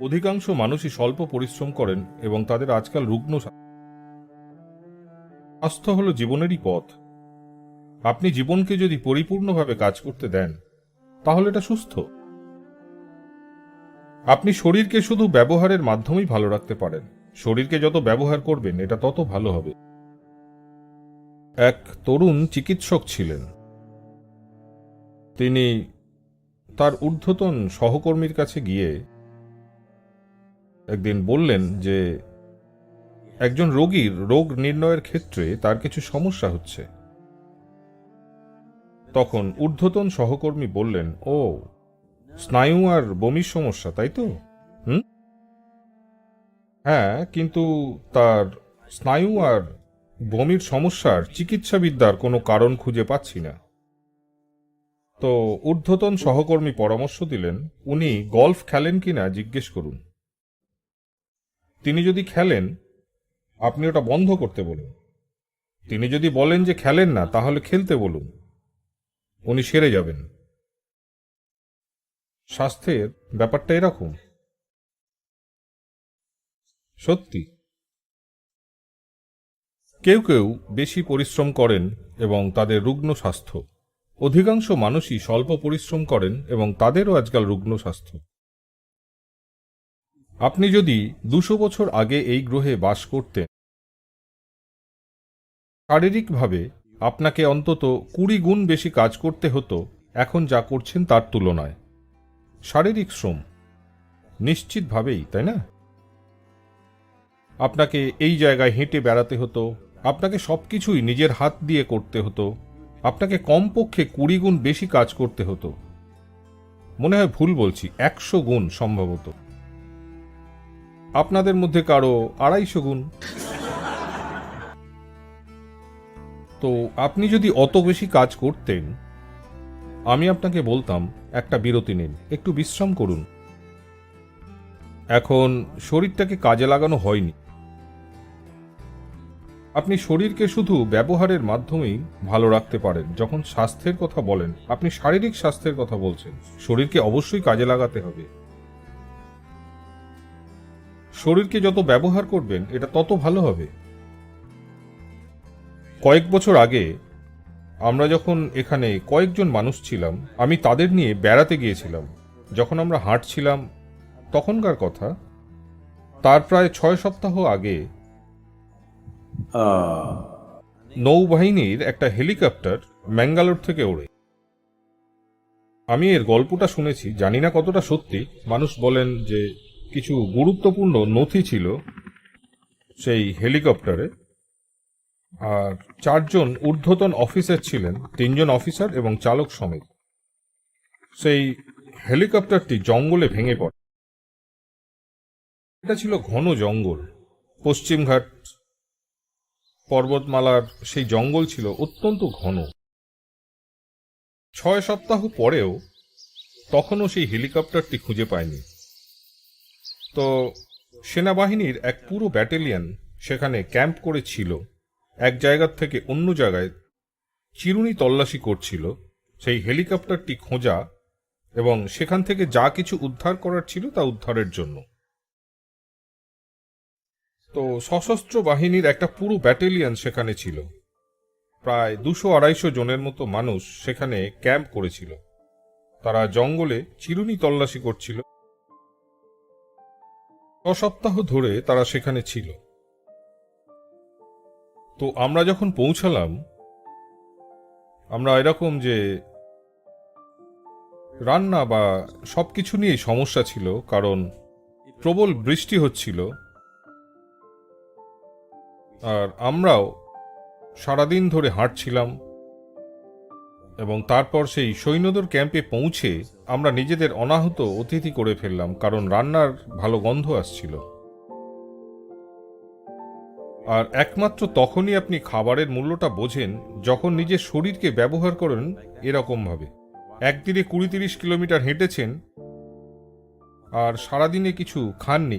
অধিকাংশ মানুষই স্বল্প পরিশ্রম করেন এবং তাদের আজকাল রুগ্ন স্বা- স্বাস্থ্য হল জীবনেরই পথ। আপনি জীবনকে যদি পরিপূর্ণভাবে কাজ করতে দেন, তাহলে এটা সুস্থ। আপনি শরীরকে শুধু ব্যবহারের মাধ্যমেই ভালো রাখতে পারেন। শরীরকে যত ব্যবহার করবেন, এটা তত ভালো হবে। এক তরুণ চিকিৎসক ছিলেন। তিনি তার ঊর্ধ্বতন সহকর্মীর কাছে গিয়ে একদিন বললেন যে, একজন রোগীর রোগ নির্ণয়ের ক্ষেত্রে তার কিছু সমস্যা হচ্ছে। তখন ঊর্ধ্বতন সহকর্মী বললেন, ও, স্নায়ু আর বমির সমস্যা, তাই তো? হুম? হ্যাঁ কিন্তু তার স্নায়ু আর বমির সমস্যার চিকিৎসাবিদ্যার কোনো কারণ খুঁজে পাচ্ছি না। তো ঊর্ধ্বতন সহকর্মী পরামর্শ দিলেন, উনি গলফ খেলেন কিনা জিজ্ঞেস করুন। তিনি যদি খেলেন, আপনি ওটা বন্ধ করতে বলুন। তিনি যদি বলেন যে খেলেন না, তাহলে খেলতে বলুন। উনি সেরে যাবেন। স্বাস্থ্যের ব্যাপারটা এরকম। সত্যি। কেউ কেউ বেশি পরিশ্রম করেন এবং তাদের রুগ্ন স্বাস্থ্য। অধিকাংশ মানুষই স্বল্প পরিশ্রম করেন এবং তাদেরও আজকাল রুগ্ন স্বাস্থ্য। আপনি যদি দুশো বছর আগে এই গ্রহে বাস করতেন, শারীরিকভাবে আপনাকে অন্তত কুড়ি গুণ বেশি কাজ করতে হতো, এখন যা করছেন তার তুলনায়। শারীরিক শ্রম, নিশ্চিতভাবেই, তাই না? আপনাকে এই জায়গায় হেঁটে বেড়াতে হতো, আপনাকে সবকিছুই নিজের হাত দিয়ে করতে হতো, আপনাকে কমপক্ষে কুড়ি গুণ বেশি কাজ করতে হতো। মনে হয় ভুল বলছি, একশো গুণ সম্ভবত। আপনাদের মধ্যে কারও আড়াইশো গুণ। তো আপনি যদি অত বেশি কাজ করতেন, আমি আপনাকে বলতাম, একটা বিরতি নিন, একটু বিশ্রাম করুন। এখন শরীরটাকে কাজে লাগানো হয়নি। আপনি শরীরকে শুধু ব্যবহারের মাধ্যমেই ভালো রাখতে পারেন, যখন স্বাস্থ্যের কথা বলেন। আপনি শারীরিক স্বাস্থ্যের কথা বলছেন, শরীরকে অবশ্যই কাজে লাগাতে হবে। শরীরকে যত ব্যবহার করবেন এটা তত ভালো হবে। কয়েক বছর আগে আমরা যখন এখানে কয়েকজন মানুষ ছিলাম আমি তাদের নিয়ে বেড়াতে গিয়েছিলাম। যখন আমরা হাঁটছিলাম তখনকার কথা তার প্রায় ছয় সপ্তাহ আগে নৌবাহিনীর একটা হেলিকপ্টার ম্যাঙ্গালোর থেকে ওড়ে। আমি এর গল্পটা শুনেছি জানি না কতটা সত্যি। মানুষ বলেন যে কিছু গুরুত্বপূর্ণ নথি ছিল সেই হেলিকপ্টারে। আর চারজন ঊর্ধ্বতন অফিসার ছিলেন, তিনজন অফিসার এবং চালক সমেত। সেই হেলিকপ্টারটি জঙ্গলে ভেঙে পড়ে। এটা ছিল ঘন জঙ্গল। পশ্চিমঘাট পর্বতমালার সেই জঙ্গল ছিল অত্যন্ত ঘন। ছয় সপ্তাহ পরেও তখনও সেই হেলিকপ্টারটি খুঁজে পায়নি। তো সেনাবাহিনীর এক পুরো ব্যাটালিয়ন সেখানে ক্যাম্প করেছিল। এক জায়গার থেকে অন্য জায়গায় চিরুনি তল্লাশি করছিল। সেই হেলিকপ্টারটি খোঁজা এবং সেখান থেকে যা কিছু উদ্ধার করার ছিল তা উদ্ধারের জন্য। তো সশস্ত্র বাহিনীর একটা পুরো ব্যাটালিয়ন সেখানে ছিল। প্রায় দুশো আড়াইশো জনের মতো মানুষ সেখানে ক্যাম্প করেছিল। তারা জঙ্গলে চিরুনি তল্লাশি করছিল। সপ্তাহ ধরে তারা সেখানে ছিল। তো আমরা যখন পৌঁছালাম, আমরা এরকম যে রান্না বা সব কিছু নিয়েই সমস্যা ছিল, কারণ প্রবল বৃষ্টি হচ্ছিল। আর আমরাও সারাদিন ধরে হাঁটছিলাম। এবং তারপর সেই সৈন্যদের ক্যাম্পে পৌঁছে আমরা নিজেদের অনাহত অতিথি করে ফেললাম, কারণ রান্নার ভালো গন্ধ আসছিল। আর একমাত্র তখনই আপনি খাবারের মূল্যটা বোঝেন যখন নিজের শরীরকে ব্যবহার করেন এরকমভাবে। একদিনে কুড়ি তিরিশ কিলোমিটার হেঁটেছেন আর সারাদিনে কিছু খাননি।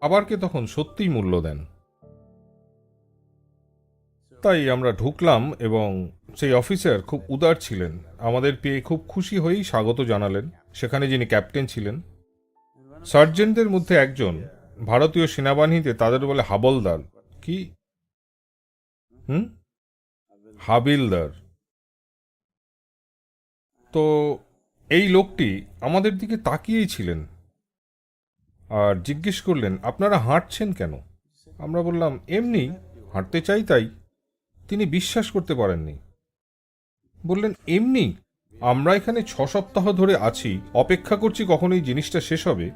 খাবারকে তখন সত্যিই মূল্য দেন। তাই আমরা ঢুকলাম এবং সেই অফিসার খুব উদার ছিলেন। আমাদের পেয়ে খুব খুশি হয়েই স্বাগত জানালেন। সেখানে যিনি ক্যাপ্টেন ছিলেন, সার্জেন্টদের মধ্যে একজন ভারতীয় সেনাবাহিনীতে তাদের বলে হাবলদার। কি? হুম? হাবিলদার। তো এই লোকটি আমাদের দিকে তাকিয়েই ছিলেন আর জিজ্ঞেস করলেন, আপনারা হাঁটছেন কেন? আমরা বললাম, এমনি, হাঁটতে চাই তাই। তিনি বিশ্বাস করতে পারেননি। বললেন, এমনি? আমরা এখানে ছ সপ্তাহ ধরে আছি। অপেক্ষা করছি কখন এই জিনিসটা শেষ হবে।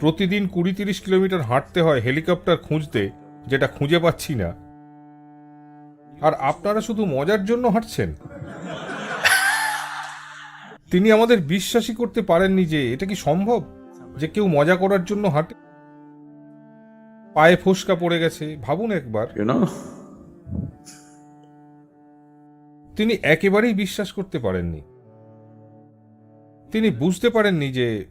প্রতিদিন কুড়ি তিরিশ কিলোমিটার হাঁটতে হয় হেলিকপ্টার খুঁজতে, যেটা খুঁজে পাচ্ছি না। আর আপনারা শুধু মজার জন্য হাঁটছেন? তিনি আমাদের বিশ্বাসই করতে পারেননি যে এটা কি সম্ভব, যে কেউ মজা করার জন্য হাঁটে? পায়ে ফোসকা পড়ে গেছে। ভাবুন একবার? তিনি একেবারেই বিশ্বাস করতে পারেননি। তিনি বুঝতে পারেননি যে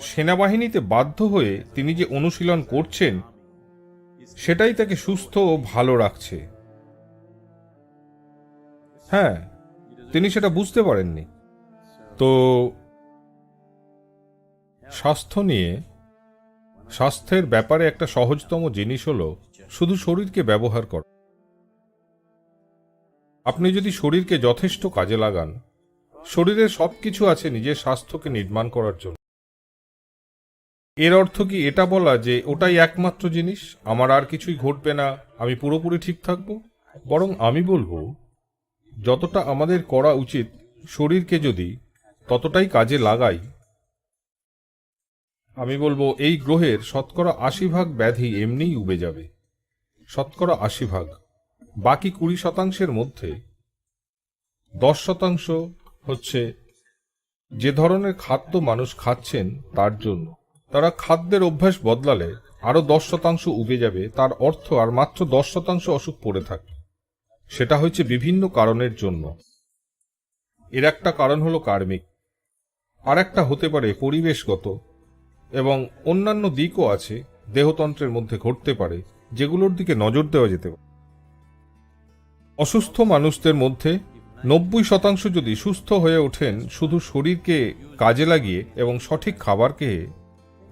সেনাবাহিনীতে বাধ্য হয়ে তিনি যে অনুশীলন করছেন, সেটাই তাকে সুস্থ ও ভালো রাখছে। হ্যাঁ তিনি সেটা বুঝতে পারেননি। তো স্বাস্থ্য নিয়ে, স্বাস্থ্যের ব্যাপারে একটা সহজতম জিনিস হলো শুধু শরীরকে ব্যবহার করা। আপনি যদি শরীরকে যথেষ্ট কাজে লাগান শরীরের সবকিছু আছে নিজের স্বাস্থ্যকে নির্মাণ করার জন্য। এর অর্থ কি এটা বলা যে ওটাই একমাত্র জিনিস? আমার আর কিছুই ঘটবে না, আমি পুরোপুরি ঠিক থাকব? বরং আমি বলব, যতটা আমাদের করা উচিত শরীরকে যদি ততটাই কাজে লাগাই, আমি বলব এই গ্রহের শতকরা আশি ভাগ ব্যাধি এমনিই উবে যাবে। শতকরা আশি ভাগ। বাকি কুড়ি শতাংশের মধ্যে দশ শতাংশ হচ্ছে যে ধরনের খাদ্য মানুষ খাচ্ছেন তার জন্য। তারা খাদ্যের অভ্যাস বদলালে আরও দশ শতাংশ উবে যাবে, তার অর্থ আর মাত্র দশ শতাংশ অসুখ পড়ে থাকে। সেটা হচ্ছে বিভিন্ন কারণের জন্য। এর একটা কারণ হলো কার্মিক। আর একটা হতে পারে পরিবেশগত। এবং অন্যান্য দিকও আছে, দেহতন্ত্রের মধ্যে ঘটতে পারে, যেগুলোর দিকে নজর দেওয়া যেতে পারে। অসুস্থ মানুষদের মধ্যে নব্বই শতাংশ যদি সুস্থ হয়ে ওঠেন শুধু শরীরকে কাজে লাগিয়ে এবং সঠিক খাবার খেয়ে,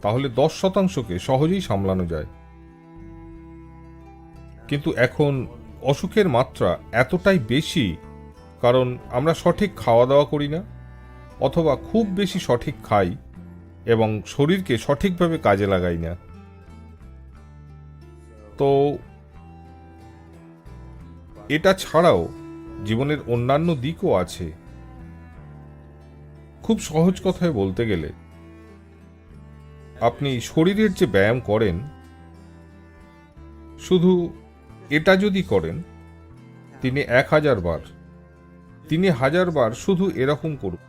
তাহলে দশ শতাংশকে সহজেই সামলানো যায়। কিন্তু এখন অসুখের মাত্রা এতটাই বেশি, কারণ আমরা সঠিক খাওয়া দাওয়া করি না, অথবা খুব বেশি সঠিক খাই এবং শরীরকে সঠিকভাবে কাজে লাগাই না। তো এটা ছাড়াও জীবনের অন্যান্য দিকও আছে। খুব সহজ কথায় বলতে গেলে, আপনি শরীরের যে ব্যায়াম করেন, শুধু এটা যদি করেন, তিনি এক হাজার বার, তিনি হাজার বার শুধু এরকম করুন।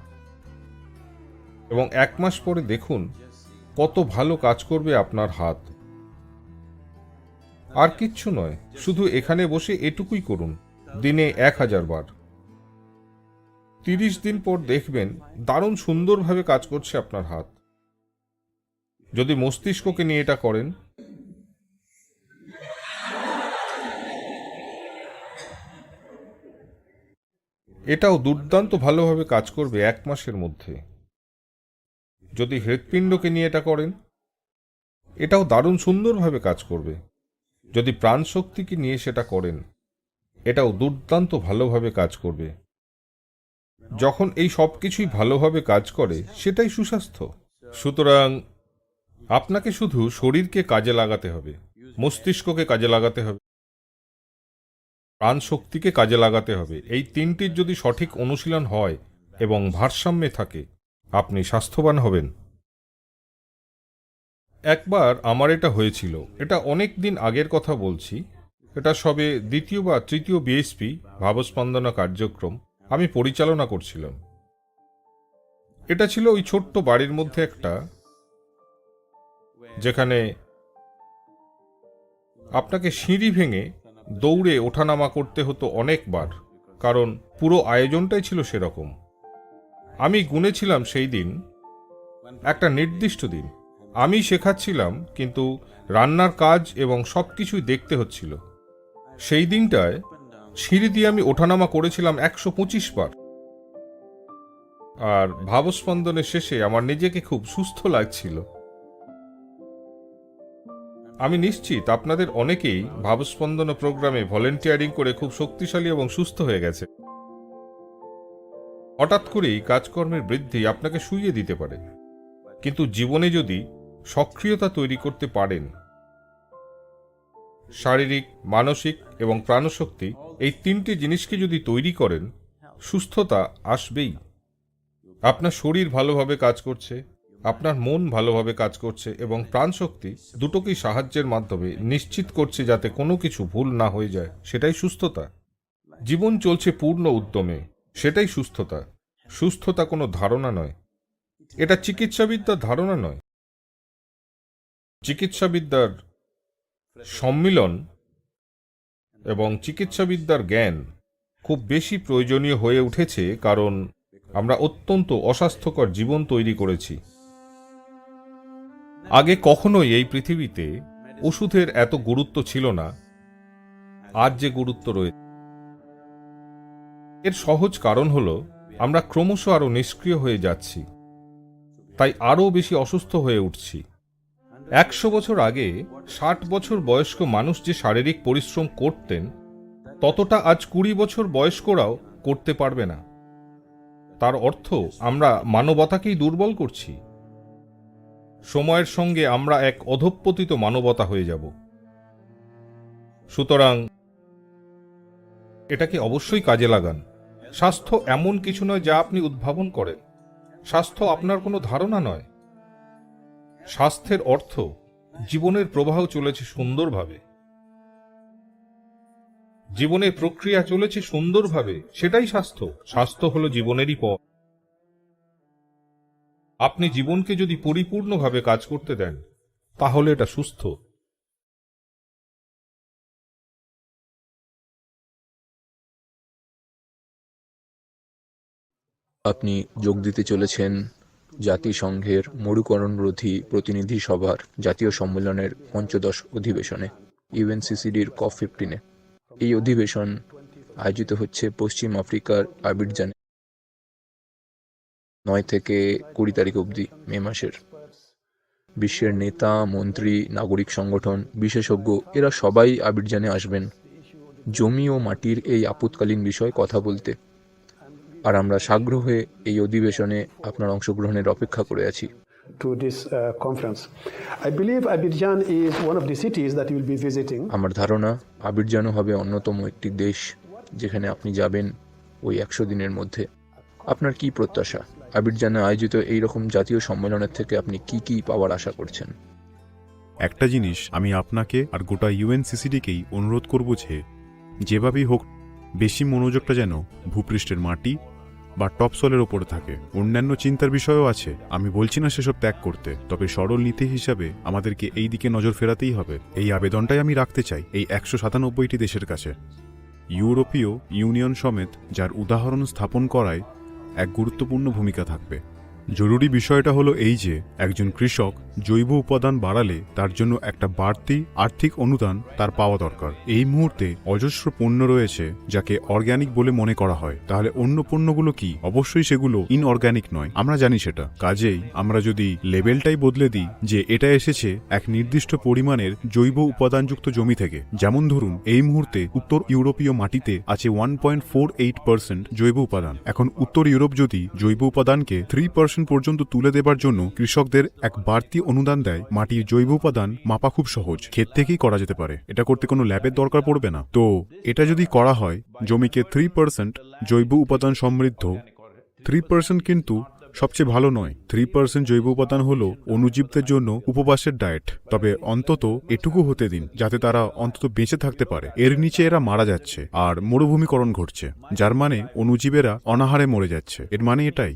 এবং এক মাস পরে দেখুন কত ভালো কাজ করবে আপনার হাত। আর কিচ্ছু নয়, শুধু এখানে বসে এটুকুই করুন, দিনে এক হাজার বার। তিরিশ দিন পর দেখবেন দারুণ সুন্দরভাবে কাজ করছে আপনার হাত। যদি মস্তিষ্ককে নিয়ে এটা করেন, এটাও দুর্দান্ত ভালোভাবে কাজ করবে এক মাসের মধ্যে। যদি হৃৎপিণ্ডকে নিয়ে এটা করেন, এটাও দারুণ সুন্দরভাবে কাজ করবে। যদি প্রাণশক্তিকে নিয়ে সেটা করেন, এটাও দুর্দান্ত ভালোভাবে কাজ করবে। যখন এই সব কিছুই ভালোভাবে কাজ করে, সেটাই সুস্বাস্থ্য। সুতরাং আপনাকে শুধু শরীরকে কাজে লাগাতে হবে, মস্তিষ্ককে কাজে লাগাতে হবে প্রাণ শক্তিকে কাজে লাগাতে হবে। এই তিনটির যদি সঠিক অনুশীলন হয় এবং ভারসাম্যে থাকে, আপনি স্বাস্থ্যবান হবেন। একবার আমার এটা হয়েছিল। এটা অনেক দিন আগের কথা বলছি। এটা সবে দ্বিতীয় বা তৃতীয় বিএসপি ভাবস্পন্দনা কার্যক্রম আমি পরিচালনা করছিলাম। এটা ছিল ওই ছোট্ট বাড়ির মধ্যে একটা, যেখানে আপনাকে সিঁড়ি ভেঙে দৌড়ে ওঠানামা করতে হতো অনেকবার, কারণ পুরো আয়োজনটাই ছিল সেরকম। আমি গুনেছিলাম সেই দিন, একটা নির্দিষ্ট দিন। আমি শেখাচ্ছিলাম, কিন্তু রান্নার কাজ এবং সব কিছুই দেখতে হচ্ছিল। সেই দিনটায় সিঁড়ি দিয়ে আমি ওঠানামা করেছিলাম একশো পঁচিশ বার। আর ভাবস্পন্দনের শেষে আমার নিজেকে খুব সুস্থ লাগছিল। আমি নিশ্চিত আপনাদের অনেকেই ভাবস্পন্দন প্রোগ্রামে ভলেন্টিয়ারিং করে খুব শক্তিশালী এবং সুস্থ হয়ে গেছে। হঠাৎ করেই কাজকর্মের বৃদ্ধি আপনাকে শুইয়ে দিতে পারে। কিন্তু জীবনে যদি সক্রিয়তা তৈরি করতে পারেন। শারীরিক, মানসিক এবং প্রাণশক্তি এই তিনটি জিনিসকে যদি তৈরি করেন, সুস্থতা আসবেই। আপনার শরীর ভালোভাবে কাজ করছে, আপনার মন ভালোভাবে কাজ করছে এবং প্রাণশক্তি দুটোকেই সাহায্যের মাধ্যমে নিশ্চিত করছে যাতে কোনো কিছু ভুল না হয়ে যায়, সেটাই সুস্থতা। জীবন চলছে পূর্ণ উদ্যমে, সেটাই সুস্থতা। সুস্থতা কোনো ধারণা নয়। এটা চিকিৎসাবিদ্যার ধারণা নয়। চিকিৎসাবিদ্যার সম্মিলন এবং চিকিৎসাবিদ্যার জ্ঞান খুব বেশি প্রয়োজনীয় হয়ে উঠেছে কারণ আমরা অত্যন্ত অস্বাস্থ্যকর জীবন তৈরি করেছি। আগে কখনোই এই পৃথিবীতে ওষুধের এত গুরুত্ব ছিল না। আজ যে গুরুত্ব রয়েছে এর সহজ কারণ হল, আমরা ক্রমশ আরও নিষ্ক্রিয় হয়ে যাচ্ছি, তাই আরও বেশি অসুস্থ হয়ে উঠছি। একশো বছর আগে ষাট বছর বয়স্ক মানুষ যে শারীরিক পরিশ্রম করতেন, ততটা আজ কুড়ি বছর বয়স্করাও করতে পারবে না। তার অর্থ আমরা মানবতাকেই দুর্বল করছি। সময়ের সঙ্গে আমরা এক অধঃপতিত মানবতা হয়ে যাব। সুতরাং এটাকে অবশ্যই কাজে লাগান। স্বাস্থ্য এমন কিছু নয় যা আপনি উদ্ভাবন করেন। স্বাস্থ্য আপনার কোনো ধারণা নয়। স্বাস্থ্যের অর্থ জীবনের প্রবাহ চলেছে সুন্দরভাবে। জীবনের প্রক্রিয়া চলেছে সুন্দরভাবে, সেটাই স্বাস্থ্য। স্বাস্থ্য হলো জীবনেরই পথ। আপনি জীবনকে যদি পরিপূর্ণভাবে কাজ করতে দেন, তাহলে এটা সুস্থ। আপনি যোগ দিতে চলেছেন। জাতিসংঘের মরুকরণরোধী প্রতিনিধি সভার জাতীয় সম্মেলনের পঞ্চদশ অধিবেশনে ইউএনসিসিডির কপ ফিফটিনে। এই অধিবেশন আয়োজিত হচ্ছে পশ্চিম আফ্রিকার আবিরজানে নয় থেকে কুড়ি তারিখ অবধি, মে মাসের। বিশ্বের নেতা, মন্ত্রী, নাগরিক সংগঠন, বিশেষজ্ঞ, এরা সবাই আবিরজানে আসবেন। জমি ও মাটির এই আপৎকালীন বিষয়ে কথা বলতে। আর আমরা সাগ্রহ হয়ে এই অধিবেশনে আপনার অংশগ্রহণের অপেক্ষা করে আছি to this uh, conference. I believe Abidjan is one of the cities that you will be visiting. আমার ধারণা আবিরজানও হবে অন্যতম একটি দেশ যেখানে আপনি যাবেন ওই একশো দিনের মধ্যে আপনার কি প্রত্যাশা আবিরজানে আয়োজিত এই রকম জাতীয় সম্মেলনের থেকে আপনি কি কি পাওয়ার আশা করছেন একটা জিনিস আমি আপনাকে আর গোটা ইউএনসিসিডিকেই অনুরোধ করব যে যেভাবেই হোক বেশি মনোযোগটা যেন ভূপৃষ্ঠের মাটি বা টপসলের ওপর থাকে। অন্যান্য চিন্তার বিষয়ও আছে। আমি বলছি না সেসব ত্যাগ করতে, তবে সরল নীতি হিসাবে আমাদেরকে এই দিকে নজর ফেরাতেই হবে। এই আবেদনটাই আমি রাখতে চাই এই একশো সাতানব্বইটি দেশের কাছে। ইউরোপীয় ইউনিয়ন সমেত যার উদাহরণ স্থাপন করায় এক গুরুত্বপূর্ণ ভূমিকা থাকবে। জরুরি বিষয়টা হলো এই যে, একজন কৃষক জৈব উপাদান বাড়ালে তার জন্য একটা বাড়তি আর্থিক অনুদান তার পাওয়া দরকার। এই মুহূর্তে অজস্র পণ্য রয়েছে যাকে অর্গ্যানিক বলে মনে করা হয়। তাহলে অন্য পণ্যগুলো কি? অবশ্যই সেগুলো ইনঅর্গ্যানিক নয়। আমরা জানি সেটা। কাজেই আমরা যদি লেবেলটাই বদলে দিই যে এটা এসেছে এক নির্দিষ্ট পরিমাণের জৈব উপাদানযুক্ত জমি থেকে। যেমন ধরুন, এই মুহূর্তে উত্তর ইউরোপীয় মাটিতে আছে one point four eight percent জৈব উপাদান। এখন উত্তর ইউরোপ যদি জৈব উপাদানকে থ্রি পার্সেন্ট পর্যন্ত তুলে দেবার জন্য কৃষকদের এক বাড়তি অনুদান দেয় মাটির জৈব উপাদান মাপা খুব সহজ। ক্ষেত থেকেই করা যেতে পারে। এটা করতে কোনো ল্যাবের দরকার পড়বে না। তো, এটা যদি করা হয়, জমিকে থ্রি পার্সেন্ট জৈব উপাদান সমৃদ্ধ থ্রি পার্সেন্ট কিন্তু সবচেয়ে ভালো নয়। থ্রি পার্সেন্ট জৈব উপাদান হল অনুজীবদের জন্য উপবাসের ডায়েট তবে অন্তত এটুকু হতে দিন, যাতে তারা অন্তত বেঁচে থাকতে পারে। এর নিচে এরা মারা যাচ্ছে আর মরুভূমিকরণ ঘটছে, যার মানে অনুজীবেরা অনাহারে মরে যাচ্ছে। এর মানে এটাই।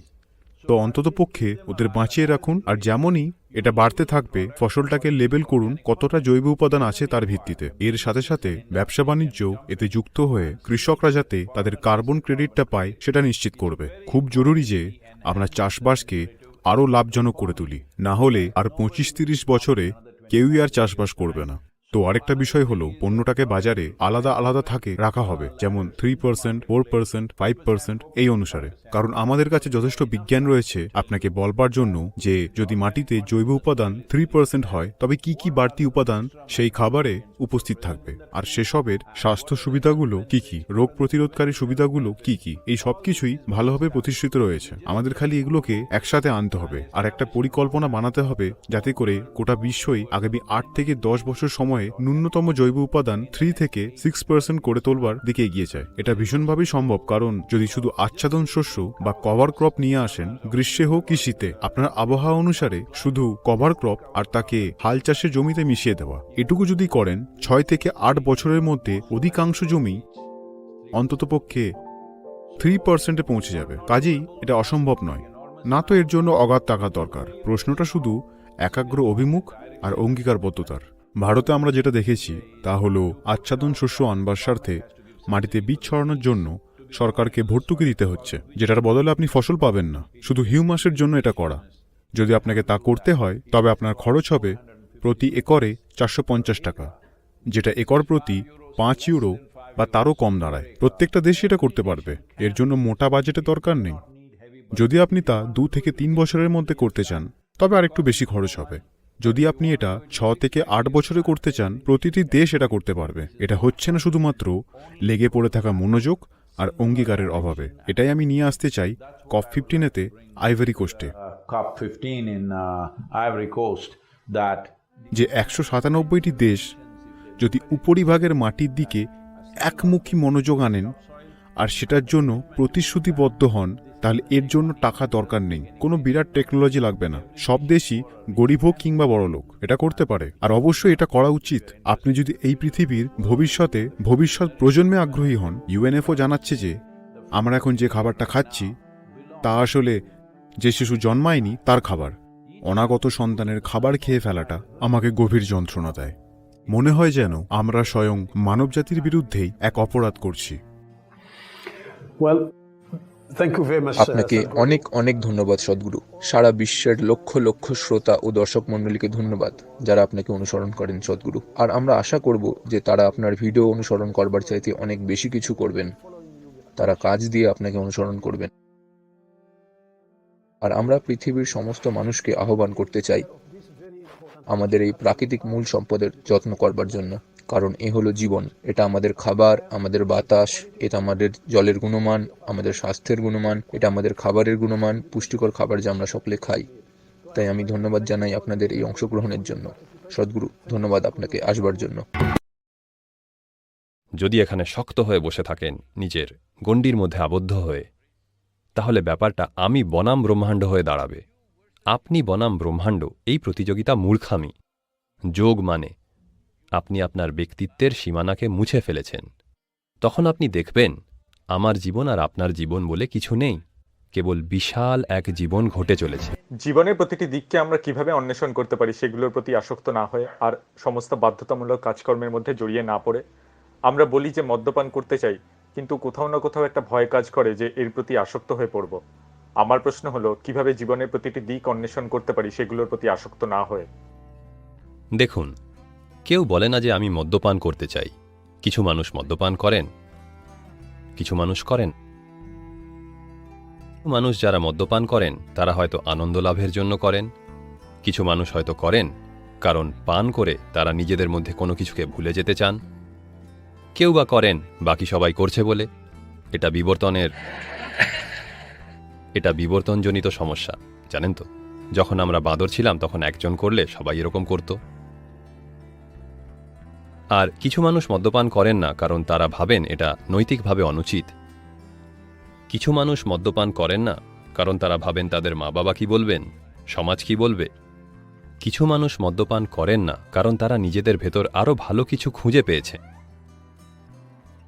তো অন্তত পক্ষে ওদের বাঁচিয়ে রাখুন, আর যেমনই এটা বাড়তে থাকবে, ফসলটাকে লেবেল করুন কতটা জৈব উপাদান আছে তার ভিত্তিতে। এর সাথে সাথে ব্যবসা বাণিজ্য এতে যুক্ত হয়ে কৃষকরা যাতে তাদের কার্বন ক্রেডিটটা পায় সেটা নিশ্চিত করবে। খুব জরুরি যে আমরা চাষবাসকে আরও লাভজনক করে তুলি। না হলে আর পঁচিশ তিরিশ বছরে কেউই আর চাষবাস করবে না। তো আরেকটা বিষয় হলো, পণ্যটাকে বাজারে আলাদা আলাদা থাকে, রাখা হবে। যেমন three percent four percent five percent এই অনুসারে। কারণ আমাদের কাছে যথেষ্ট বিজ্ঞান রয়েছে আপনাকে বলবার জন্য যে, যদি মাটিতে জৈব উপাদান থ্রি পার্সেন্ট হয়, তবে কি কি বাড়তি উপাদান সেই খাবারে উপস্থিত থাকবে? আর সেসবের স্বাস্থ্য সুবিধাগুলো কি কি? রোগ প্রতিরোধকারী সুবিধাগুলো কি কি? এই সব কিছুই ভালোভাবে প্রতিষ্ঠিত রয়েছে। আমাদের খালি এগুলোকে একসাথে আনতে হবে। আর একটা পরিকল্পনা বানাতে হবে যাতে করে গোটা বিশ্বই আগামী আট থেকে দশ বছর সময়ে ন্যূনতম জৈব উপাদান থ্রি থেকে সিক্স পার্সেন্ট করে তোলবার দিকে এগিয়ে যায়। এটা ভীষণভাবেই সম্ভব, কারণ যদি শুধু আচ্ছাদন শস্য বা কভার ক্রপ নিয়ে আসেন, গ্রীষ্মে হোক কি শীতে, আপনার আবহাওয়া অনুসারে শুধু কভার ক্রপ আর তাকে হাল চাষের জমিতে মিশিয়ে দেওয়া। এটুকু যদি করেন, ছয় থেকে আট বছরের মধ্যে অধিকাংশ জমি অন্ততপক্ষে থ্রি পার্সেন্টে পৌঁছে যাবে। কাজেই এটা অসম্ভব নয়। না তো এর জন্য অগাধ টাকা দরকার। প্রশ্নটা শুধু একাগ্র অভিমুখ আর অঙ্গীকারবদ্ধতার। ভারতে আমরা যেটা দেখেছি তা হলো আচ্ছাদন শস্য আনবার স্বার্থে মাটিতে বীজ ছড়ানোর জন্য সরকারকে ভর্তুকি দিতে হচ্ছে। যেটার বদলে আপনি ফসল পাবেন না। শুধু হিউমাসের জন্য এটা করা। যদি আপনাকে তা করতে হয়, তবে আপনার খরচ হবে প্রতি একরে চারশো পঞ্চাশ টাকা, যেটা একর প্রতি পাঁচ ইউরো বা তারও কম দাঁড়ায়। প্রত্যেকটা দেশ এটা করতে পারবে। এর জন্য মোটা বাজেটের দরকার নেই। যদি আপনি তা দু থেকে তিন বছরের মধ্যে করতে চান, তবে আরেকটু বেশি খরচ হবে। যদি আপনি এটা ছ থেকে আট বছরে করতে চান প্রতিটি দেশ এটা করতে পারবে। এটা হচ্ছে না শুধুমাত্র লেগে পড়ে থাকা মনোযোগ আর অঙ্গীকারের অভাবে। এটাই আমি নিয়ে আসতে চাই COP ফিফটিনেতে Ivory Coast COP15 in uh, Ivory Coast that যে একশো সাতানব্বইটি দেশ যদি উপরিভাগের মাটির দিকে একমুখী মনোযোগ আনেন আর সেটার জন্য প্রতিশ্রুতিবদ্ধ হন তাহলে এর জন্য টাকা দরকার নেই। কোনো বিরাট টেকনোলজি লাগবে না। সব দেশই গরিব হোক কিংবা বড়লোক এটা করতে পারে। আর অবশ্যই এটা করা উচিত। আপনি যদি এই পৃথিবীর ভবিষ্যতে ভবিষ্যৎ প্রজন্মে আগ্রহী হন ইউএনএফও জানাচ্ছে যে আমরা এখন যে খাবারটা খাচ্ছি তা আসলে যে শিশু জন্মায়নি তার খাবার। অনাগত সন্তানের খাবার খেয়ে ফেলাটা আমাকে গভীর যন্ত্রণা দেয়। মনে হয় যেন আমরা স্বয়ং মানবজাতির বিরুদ্ধেই এক অপরাধ করছি। Well, আপনাকে অনেক অনেক ধন্যবাদ সদ্গুরু। সারা বিশ্বের লক্ষ লক্ষ শ্রোতা ও দর্শক মণ্ডলীকে ধন্যবাদ যারা আপনাকে অনুসরণ করেন সদ্গুরু। আর আমরা আশা করব যে তারা আপনার ভিডিও অনুসরণ করবার চাইতে অনেক বেশি কিছু করবেন। তারা কাজ দিয়ে আপনাকে অনুসরণ করবেন। আর আমরা পৃথিবীর সমস্ত মানুষকে আহ্বান করতে চাই আমাদের এই প্রাকৃতিক মূল সম্পদের যত্ন করবার জন্য। কারণ এ হলো জীবন। এটা আমাদের খাবার, আমাদের বাতাস, এটা আমাদের জলের গুণমান, আমাদের স্বাস্থ্যের গুণমান, এটা আমাদের খাবারের গুণমান, পুষ্টিকর খাবার যা আমরা সকলে খাই। তাই আমি ধন্যবাদ জানাই আপনাদের এই অংশগ্রহণের জন্য। সদ্গুরু, ধন্যবাদ আপনাকে আসবার জন্য। যদি এখানে শক্ত হয়ে বসে থাকেন, নিজের গণ্ডির মধ্যে আবদ্ধ হয়ে, তাহলে ব্যাপারটা আমি বনাম ব্রহ্মাণ্ড হয়ে দাঁড়াবে। আপনি বনাম ব্রহ্মাণ্ড, এই প্রতিযোগিতা মূর্খামি। যোগ মানে আপনি আপনার ব্যক্তিত্বের সীমানাকে মুছে ফেলেছেন। তখন আপনি দেখবেন আমার জীবন আর আপনার জীবন বলে কিছু নেই কেবল বিশাল এক জীবন ঘটে চলেছে। জীবনের প্রতিটি দিককে আমরা কীভাবে অন্বেষণ করতে পারি সেগুলোর প্রতি আসক্ত না হয়ে আর সমস্ত বাধ্যতামূলক কাজকর্মের মধ্যে জড়িয়ে না পড়ে আমরা বলি যে মদ্যপান করতে চাই কিন্তু কোথাও না কোথাও একটা ভয় কাজ করে যে এর প্রতি আসক্ত হয়ে পড়ব। আমার প্রশ্ন হলো কীভাবে জীবনের প্রতিটি দিক অন্বেষণ করতে পারি সেগুলোর প্রতি আসক্ত না হয়ে? দেখুন কেউ বলে না যে আমি মদ্যপান করতে চাই। কিছু মানুষ মদ্যপান করেন, কিছু মানুষ করেন। মানুষ যারা মদ্যপান করেন, তারা হয়তো আনন্দ লাভের জন্য করেন। কিছু মানুষ হয়তো করেন, কারণ পান করে তারা নিজেদের মধ্যে কোনো কিছুকে ভুলে যেতে চান। কেউ বা করেন, বাকি সবাই করছে বলে। এটা বিবর্তনের, এটা বিবর্তনজনিত সমস্যা, জানেন তো? যখন আমরা বাঁদর ছিলাম, তখন একজন করলে সবাই এরকম করতো। আর কিছু মানুষ মদ্যপান করেন না, কারণ তারা ভাবেন এটা নৈতিকভাবে অনুচিত। কিছু মানুষ মদ্যপান করেন না, কারণ তারা ভাবেন তাদের মা বাবা কি বলবেন, সমাজ কি বলবে। কিছু মানুষ মদ্যপান করেন না, কারণ তারা নিজেদের ভেতর আরও ভালো কিছু খুঁজে পেয়েছে।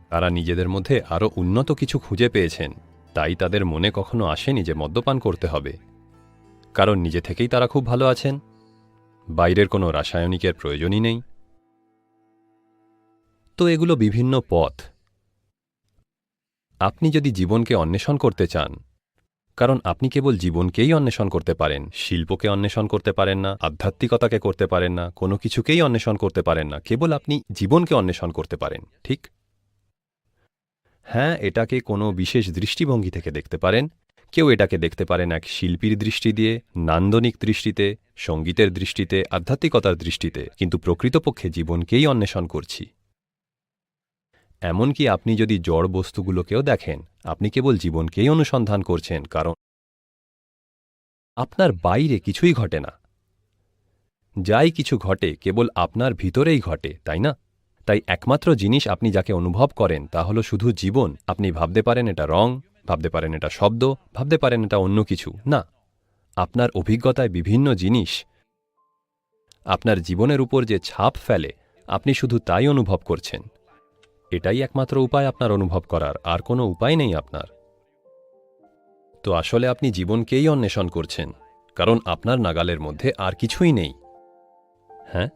তারা নিজেদের মধ্যে আরও উন্নত কিছু খুঁজে পেয়েছেন, তাই তাদের মনে কখনো আসেনি যে মদ্যপান করতে হবে। কারণ নিজে থেকেই তারা খুব ভালো আছেন। বাইরের কোনো রাসায়নিকের প্রয়োজনই নেই। তো এগুলো বিভিন্ন পথ। আপনি যদি জীবনকে অন্বেষণ করতে চান, কারণ আপনি কেবল জীবনকেই অন্বেষণ করতে পারেন, শিল্পকে অন্বেষণ করতে পারেন না, আধ্যাত্মিকতাকে করতে পারেন না, কোনো কিছুকেই অন্বেষণ করতে পারেন না, কেবল আপনি জীবনকে অন্বেষণ করতে পারেন, ঠিক? হ্যাঁ এটাকে কোনো বিশেষ দৃষ্টিভঙ্গি থেকে দেখতে পারেন। কেউ এটাকে দেখতে পারেন এক শিল্পীর দৃষ্টি দিয়ে, নান্দনিক দৃষ্টিতে, সঙ্গীতের দৃষ্টিতে, আধ্যাত্মিকতার দৃষ্টিতে, কিন্তু প্রকৃতপক্ষে জীবনকেই অন্বেষণ করছি। এমনকি আপনি যদি জড় বস্তুগুলোকেও দেখেন, আপনি কেবল জীবনকেই অনুসন্ধান করছেন, কারণ আপনার বাইরে কিছুই ঘটে না। যাই কিছু ঘটে, কেবল আপনার ভিতরেই ঘটে, তাই না? তাই একমাত্র জিনিস আপনি যাকে অনুভব করেন, তা হল শুধু জীবন। আপনি ভাবতে পারেন এটা রং, ভাবতে পারেন এটা শব্দ, ভাবতে পারেন এটা অন্য কিছু, না। আপনার অভিজ্ঞতায় বিভিন্ন জিনিস আপনার জীবনের উপর যে ছাপ ফেলে, আপনি শুধু তাই অনুভব করছেন। এটাই একমাত্র উপায় আপনার অনুভব করার, আর কোনো উপায় নেই আপনার। তো আসলে আপনি জীবনকেই অন্বেষণ করছেন, কারণ আপনার নাগালের মধ্যে আর কিছুই নেই। হ্যাঁ?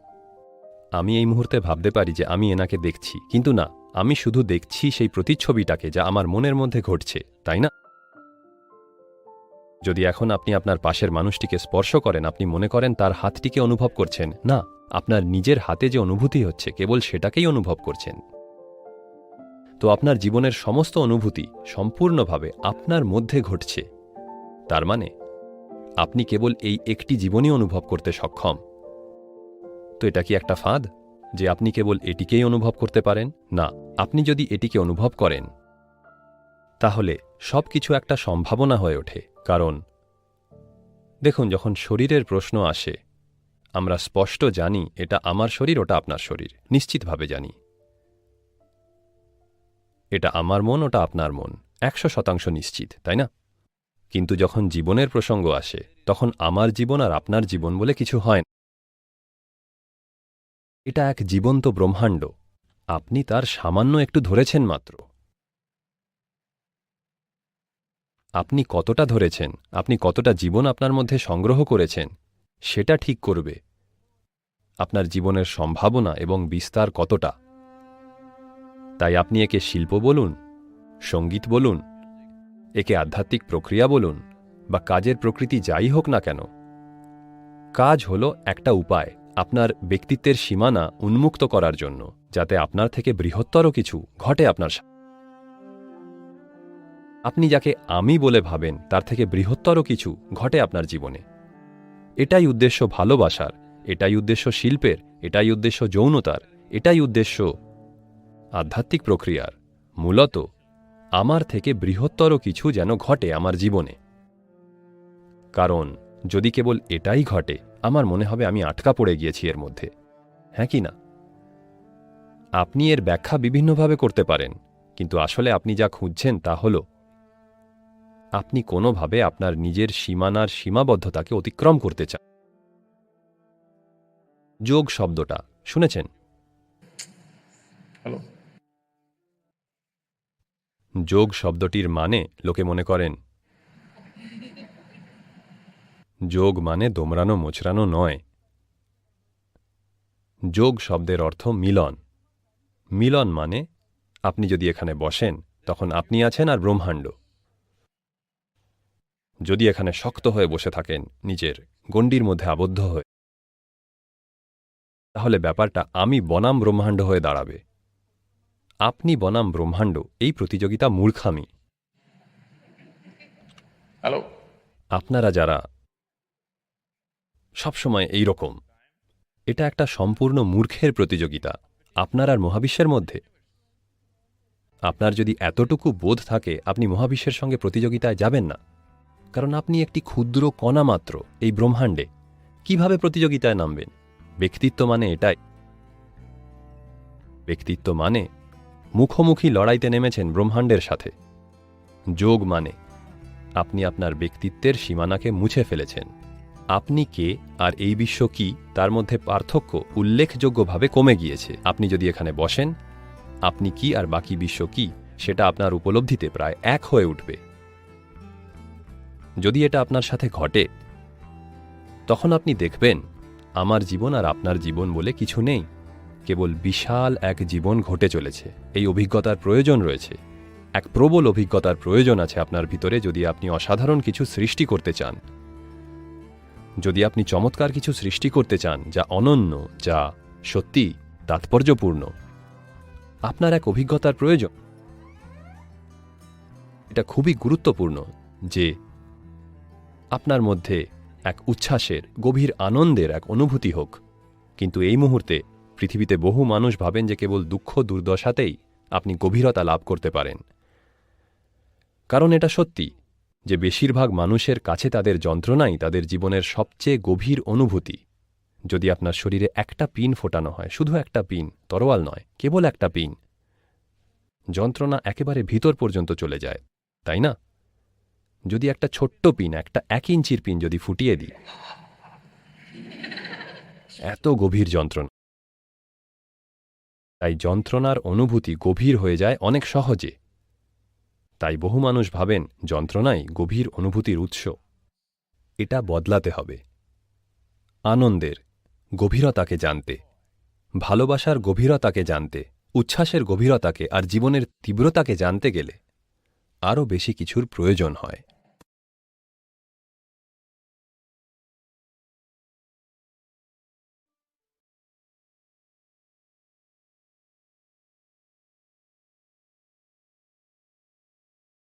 আমি এই মুহূর্তে ভাবতে পারি যে আমি এনাকে দেখছি, কিন্তু না, আমি শুধু দেখছি সেই প্রতিচ্ছবিটাকে যা আমার মনের মধ্যে ঘটছে, তাই না? যদি এখন আপনি আপনার পাশের মানুষটিকে স্পর্শ করেন, আপনি মনে করেন তার হাতটিকে অনুভব করছেন, না, আপনার নিজের হাতে যে অনুভূতি হচ্ছে, কেবল সেটাকেই অনুভব করছেন। তো আপনার জীবনের সমস্ত অনুভূতি সম্পূর্ণভাবে আপনার মধ্যে ঘটছে। তার মানে আপনি কেবল এই একটি জীবনই অনুভব করতে সক্ষম। তো এটা কি একটা ফাঁদ যে আপনি কেবল এটিকেই অনুভব করতে পারেন? না, আপনি যদি এটিকে অনুভব করেন, তাহলে সব কিছু একটা সম্ভাবনা হয়ে ওঠে। কারণ, দেখুন, যখন শরীরের প্রশ্ন আসে, আমরা স্পষ্ট জানি এটা আমার শরীর, ওটা আপনার শরীর। নিশ্চিতভাবে জানি। এটা আমার মন, ওটা আপনার মন। একশো শতাংশ নিশ্চিত, তাই না? কিন্তু যখন জীবনের প্রসঙ্গ আসে, তখন আমার জীবন আর আপনার জীবন বলে কিছু হয় না। এটা এক জীবন্ত ব্রহ্মাণ্ড। আপনি তার সামান্য একটু ধরেছেন মাত্র। আপনি কতটা ধরেছেন, আপনি কতটা জীবন আপনার মধ্যে সংগ্রহ করেছেন, সেটা ঠিক করবে। আপনার জীবনের সম্ভাবনা এবং বিস্তার কতটা? তাই আপনি একে শিল্প বলুন, সংগীত বলুন, একে আধ্যাত্মিক প্রক্রিয়া বলুন, বা কাজের প্রকৃতি যাই হোক না কেন। কাজ হল একটা উপায়, আপনার ব্যক্তিত্বের সীমানা উন্মুক্ত করার জন্য, যাতে আপনার থেকে বৃহত্তর কিছু ঘটে আপনার আপনি যাকে আমি বলে ভাবেন, তার থেকে বৃহত্তর কিছু ঘটে আপনার জীবনে। এটাই উদ্দেশ্য ভালোবাসার, এটাই উদ্দেশ্য শিল্পের, এটাই উদ্দেশ্য যৌনতার, এটাই উদ্দেশ্য আধ্যাত্মিক প্রক্রিয়ার, মূলত আমার থেকে বৃহত্তর কিছু যেন ঘটে আমার জীবনে। কারণ যদি কেবল এটাই ঘটে, আমার মনে হবে আমি আটকা পড়ে গিয়েছি এর মধ্যে। হ্যাঁ কি না? আপনি এর ব্যাখ্যা বিভিন্নভাবে করতে পারেন, কিন্তু আসলে আপনি যা খুঁজছেন তা হল, আপনি কোনোভাবে আপনার নিজের সীমানার সীমাবদ্ধতাকে অতিক্রম করতে চান। যোগ শব্দটা, শুনেছেন? যোগ শব্দটির মানে লোকে মনে করেন। যোগ মানে দোমরানো, মোচড়ানো নয়। যোগ শব্দের অর্থ মিলন। মিলন মানে আপনি যদি এখানে বসেন, তখন আপনি আছেন আর ব্রহ্মাণ্ড। যদি এখানে শক্ত হয়ে বসে থাকেন, নিজের গণ্ডির মধ্যে আবদ্ধ হয়ে, তাহলে ব্যাপারটা আমি বনাম ব্রহ্মাণ্ড হয়ে দাঁড়াবে। আপনি বনাম ব্রহ্মাণ্ড এই প্রতিযোগিতা মূর্খামি। হ্যালো। আপনারা যারা সবসময় এই রকম এটা একটা সম্পূর্ণ মূর্খের প্রতিযোগিতা আপনার আর মহাবিশ্বের মধ্যে। আপনার যদি এতটুকু বোধ থাকে আপনি মহাবিশ্বের সঙ্গে প্রতিযোগিতায় যাবেন না। কারণ আপনি একটি ক্ষুদ্র কণা মাত্র এই ব্রহ্মাণ্ডে। কীভাবে প্রতিযোগিতায় নামবেন? ব্যক্তিত্ব মানে এটাই। ব্যক্তিত্ব মানে মুখোমুখি লড়াইতে নেমেছেন ব্রহ্মাণ্ডের সাথে। যোগ মানে আপনি আপনার ব্যক্তিত্বের সীমানাকে মুছে ফেলেছেন। আপনি কে আর এই বিশ্ব কি, তার মধ্যে পার্থক্য উল্লেখযোগ্যভাবে কমে গিয়েছে। আপনি যদি এখানে বসেন, আপনি কি আর বাকি বিশ্ব কি, সেটা আপনার উপলব্ধিতে প্রায় এক হয়ে উঠবে। যদি এটা আপনার সাথে ঘটে, তখন আপনি দেখবেন, আমার জীবন আর আপনার জীবন বলে কিছু নেই। কেবল বিশাল এক জীবন ঘটে চলেছে। এই অভিজ্ঞতার প্রয়োজন রয়েছে। এক প্রবল অভিজ্ঞতার প্রয়োজন আছে আপনার ভিতরে যদি আপনি অসাধারণ কিছু সৃষ্টি করতে চান। যদি আপনি চমৎকার কিছু সৃষ্টি করতে চান যা অনন্য, যা সত্যি তাৎপর্যপূর্ণ, আপনার এক অভিজ্ঞতার প্রয়োজন। এটা খুবই গুরুত্বপূর্ণ যে আপনার মধ্যে এক উচ্ছ্বাসের, গভীর আনন্দের এক অনুভূতি হোক। কিন্তু এই মুহূর্তে পৃথিবীতে বহু মানুষ ভাবেন যে কেবল দুঃখ দুর্দশাতেই আপনি গভীরতা লাভ করতে পারেন। কারণ এটা সত্যি যে বেশিরভাগ মানুষের কাছে তাদের যন্ত্রণাই তাদের জীবনের সবচেয়ে গভীর অনুভূতি। যদি আপনার শরীরে একটা পিন ফোটানো হয়, শুধু একটা পিন, তরোয়াল নয়, কেবল একটা পিন, যন্ত্রণা একেবারে ভিতর পর্যন্ত চলে যায়, তাই না? যদি একটা ছোট্ট পিন, একটা এক ইঞ্চির পিন যদি ফুটিয়ে দিই, এত গভীর যন্ত্রণা। তাই যন্ত্রণার অনুভূতি গভীর হয়ে যায় অনেক সহজে। তাই বহু মানুষ ভাবেন যন্ত্রণাই গভীর অনুভূতির উৎস। এটা বদলাতে হবে। আনন্দের, গভীরতাকে জানতে, ভালোবাসার গভীরতাকে জানতে, উচ্ছ্বাসের গভীরতাকে আর জীবনের তীব্রতাকে জানতে গেলে আরও বেশি কিছুর প্রয়োজন হয়।